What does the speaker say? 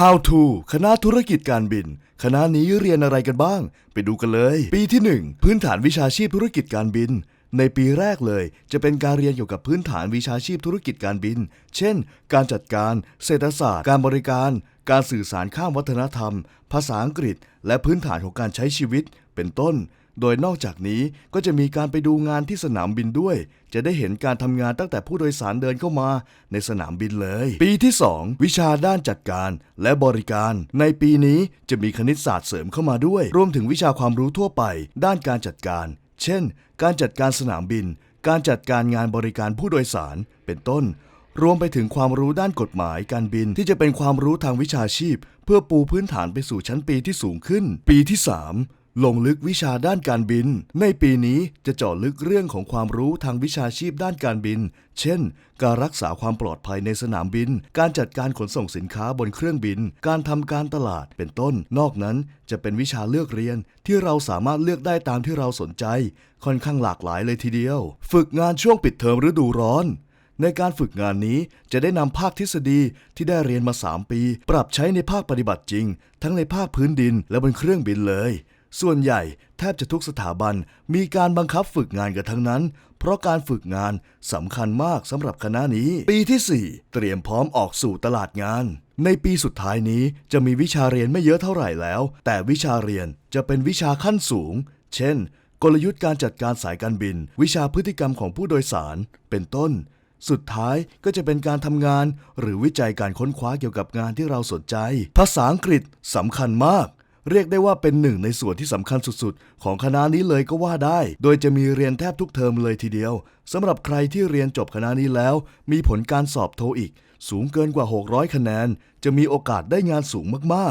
How to คณะธุรกิจการบิน คณะนี้เรียนอะไรกันบ้าง ไปดูกันเลย ปีที่ 1 พื้นฐานวิชาชีพธุรกิจการบิน ในปีแรกเลย จะเป็นการเรียนเกี่ยวกับพื้นฐานวิชาชีพธุรกิจการบิน เช่น การจัดการ เศรษฐศาสตร์ การบริการ การสื่อสารข้ามวัฒนธรรม ภาษาอังกฤษ และพื้นฐานของการใช้ชีวิต เป็นต้น โดยนอกจากนี้ก็จะมีการไปดูงานที่สนามบินด้วย จะได้เห็นการทำงานตั้งแต่ผู้โดยสารเดินเข้ามาในสนามบินเลย ปีที่ 2 วิชาด้านจัดการและบริการ ในปีนี้จะมีคณิตศาสตร์เสริมเข้ามาด้วย รวมถึงวิชาความรู้ทั่วไป ด้านการจัดการ เช่น การจัดการสนามบิน การจัดการงานบริการผู้โดยสาร เป็นต้น รวมไปถึงความรู้ด้านกฎหมายการบินที่จะเป็นความรู้ทางวิชาชีพ เพื่อปูพื้นฐานไปสู่ชั้นปีที่สูงขึ้น ปีที่ 3 ลงลึกวิชาด้านการบิน ในปีนี้จะเจาะลึกเรื่องของความรู้ทางวิชาชีพด้านการบิน เช่น การรักษาความปลอดภัยในสนามบิน การจัดการขนส่งสินค้าบนเครื่องบิน การทำการตลาด เป็นต้น นอกนั้นจะเป็นวิชาเลือกเรียนที่เราสามารถเลือกได้ตามที่เราสนใจ ค่อนข้างหลากหลายเลยทีเดียว ฝึกงานช่วงปิดเทอมฤดูร้อนในการฝึกงานนี้จะได้นำภาคทฤษฎีที่ได้เรียนมา 3 ปี ปรับใช้ในภาคปฏิบัติจริง ทั้งในภาคพื้นดินและบนเครื่องบินเลย ส่วนใหญ่แทบจะทุกสถาบันมีการบังคับฝึกงานกันทั้งนั้น เพราะการฝึกงานสำคัญมากสำหรับคณะนี้ ปีที่ 4 เตรียมพร้อมออกสู่ตลาดงาน ในปีสุดท้ายนี้จะมีวิชาเรียนไม่เยอะเท่าไหร่แล้ว แต่วิชาเรียนจะเป็นวิชาขั้นสูง เช่น กลยุทธ์การจัดการสายการบิน วิชาพฤติกรรมของผู้โดยสาร เป็นต้น สุดท้ายก็จะเป็นการทำงาน หรือวิจัยการค้นคว้าเกี่ยวกับงานที่เราสนใจ ภาษาอังกฤษสำคัญมาก เรียกได้ว่าเป็นหนึ่งในส่วนที่สำคัญสุดๆ ของคณะนี้เลยก็ว่าได้ โดยจะมีเรียนแทบทุกเทอมเลยทีเดียวสำหรับใครที่เรียนจบคณะนี้แล้ว มีผลการสอบโทอีก สูงเกินกว่า 600 คะแนน จะมีโอกาสได้งานสูงมาก